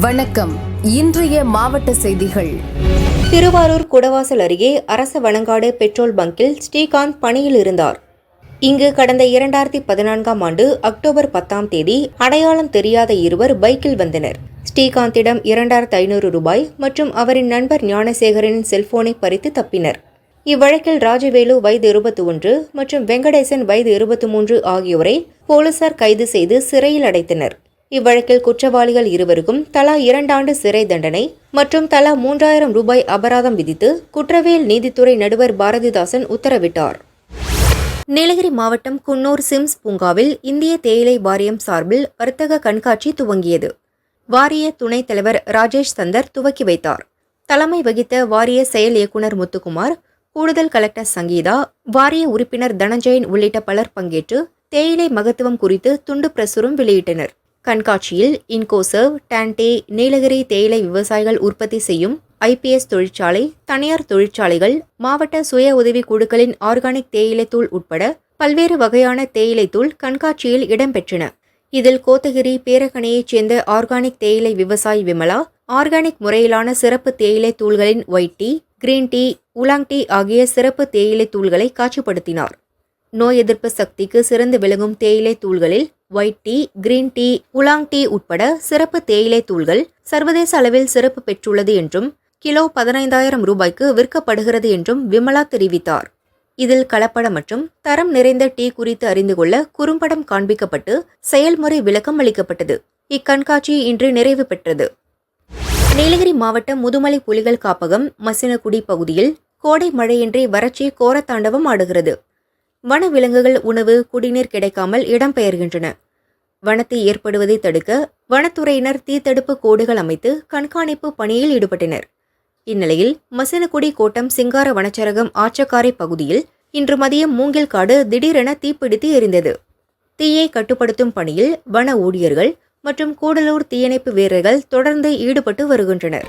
வணக்கம். இன்றைய மாவட்ட செய்திகள். திருவாரூர் குடவாசல் அருகே அரச வளங்காடு பெட்ரோல் பங்கில் ஸ்ரீகாந்த் பணியில் இருந்தார். இங்கு கடந்த இரண்டாயிரத்தி பதினான்காம் ஆண்டு அக்டோபர் பத்தாம் தேதி அடையாளம் தெரியாத இருவர் பைக்கில் வந்தனர். ஸ்ரீகாந்திடம் இரண்டாயிரத்து ஐநூறு ரூபாய் மற்றும் அவரின் நண்பர் ஞானசேகரனின் செல்போனை பறித்து தப்பினர். இவ்வழக்கில் ராஜவேலு வயது இருபத்தி ஒன்று மற்றும் வெங்கடேசன் வயது இருபத்தி மூன்று ஆகியோரை போலீசார் கைது செய்து சிறையில் அடைத்தனர். இவ்வழக்கில் குற்றவாளிகள் இருவருக்கும் தலா இரண்டாண்டு சிறை தண்டனை மற்றும் தலா மூன்றாயிரம் ரூபாய் அபராதம் விதித்து குற்றவியல் நீதித்துறை நடுவர் பாரதிதாசன் உத்தரவிட்டார். நீலகிரி மாவட்டம் குன்னூர் சிம்ஸ் பூங்காவில் இந்திய தேயிலை வாரியம் சார்பில் வர்த்தக கண்காட்சி துவங்கியது. வாரிய துணைத் தலைவர் ராஜேஷ் சந்தர் துவக்கி வைத்தார். தலைமை வகித்த வாரிய செயல் இயக்குனர் முத்துக்குமார் கூடுதல் கலெக்டர் சங்கீதா வாரிய உறுப்பினர் தனஞ்சயன் உள்ளிட்ட பலர் பங்கேற்று தேயிலை மகத்துவம் குறித்து துண்டு பிரசுரம் வெளியிட்டனர். கண்காட்சியில் இன்கோசர்வ் டான்டே நீலகிரி தேயிலை விவசாயிகள் உற்பத்தி செய்யும் ஐபிஎஸ் தொழிற்சாலை தனியார் தொழிற்சாலைகள் மாவட்ட சுய உதவி குழுக்களின் ஆர்கானிக் தேயிலை தூள் உட்பட பல்வேறு வகையான தேயிலை தூள் கண்காட்சியில் இடம்பெற்றன. இதில் கோத்தகிரி பேரகணியைச் சேர்ந்த ஆர்கானிக் தேயிலை விவசாயி விமலா ஆர்கானிக் முறையிலான சிறப்பு தேயிலை தூள்களின் white tea green tea oolong tea ஆகிய சிறப்பு தேயிலை தூள்களை காட்சிப்படுத்தினார். நோய் எதிர்ப்பு சக்திக்கு சிறந்து விளங்கும் தேயிலை தூள்களில் white tea green tea oolong tea உட்பட சிறப்பு தேயிலை தூள்கள் சர்வதேச அளவில் சிறப்பு பெற்றுள்ளது என்றும் கிலோ பதினைந்தாயிரம் ரூபாய்க்கு விற்கப்படுகிறது என்றும் விமலா தெரிவித்தார். இதில் கலப்படம் மற்றும் தரம் நிறைந்த டீ குறித்து அறிந்து கொள்ள குறும்படம் காண்பிக்கப்பட்டு செயல்முறை விளக்கம் அளிக்கப்பட்டது. இக்கண்காட்சி இன்று நிறைவு பெற்றது. நீலகிரி மாவட்டம் முதுமலை புலிகள் காப்பகம் மசினகுடி பகுதியில் கோடை மழையின்றி வறட்சி கோரத்தாண்டவம் ஆடுகிறது. வனவிலங்குகள் உணவு குடிநீர் கிடைக்காமல் இடம்பெயர்கின்றன. வனத்தை ஏற்படுவதை தடுக்க வனத்துறையினர் தீத்தடுப்பு கோடுகள் அமைத்து கண்காணிப்பு பணியில் ஈடுபட்டனர். இந்நிலையில் மசினகுடி கோட்டம் சிங்கார வனச்சரகம் ஆச்சக்காரை பகுதியில் இன்று மதியம் மூங்கில் காடு திடீரென தீப்பிடித்து எரிந்தது. தீயை கட்டுப்படுத்தும் பணியில் வன ஊழியர்கள் மற்றும் கூடலூர் தீயணைப்பு வீரர்கள் தொடர்ந்து ஈடுபட்டு வருகின்றனர்.